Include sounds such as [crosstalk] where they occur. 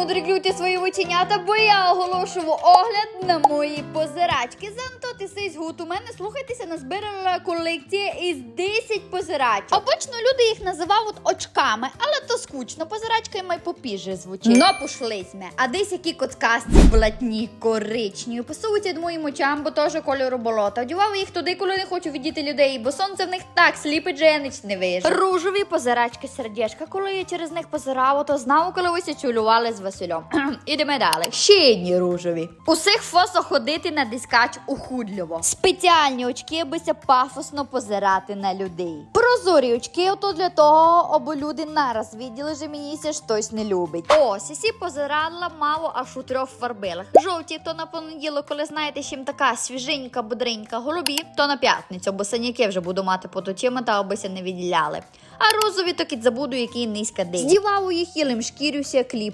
мудриклюйте свої оченята, бо я оголошую огляд на мої позирачки. Зантоти сись гуд. У мене слухайтеся, назбирала колекція із 10 позирачок. Обично люди їх називають очками, але то скучно. Позирачка й май попіже звучить. Но пошлись ми. А десь які коцкасті блатні коричні. Пасуються моїм очам, бо теж кольору болота. Одівав їх туди, коли не хочу віддіти людей, бо сонце в них так сліпить, що я ніч не вижу. Ружові позирачки сердечка. Коли я через них позирала, то знав, коли ви чулювали з Василем. [clears throat] Ідемо далі. Ще одні ружові. Усіх фосо ходити на дискач ухудливо. Спеціальні очки, аби пафосно позирати на людей. Прозорі очки, ото для того, аби люди нараз виділи, що мені щось не любить. О, сісі позирала мало аж у трьох фарбилах. Жовті то на понеділок, коли знаєте, чим така свіженька, бодренька голубі, то на п'ятницю, бо синяки вже буду мати под очима та обися не відділяли. А розові то забуду, який низька день. Здівав у їх ілим шкірюся кліпав.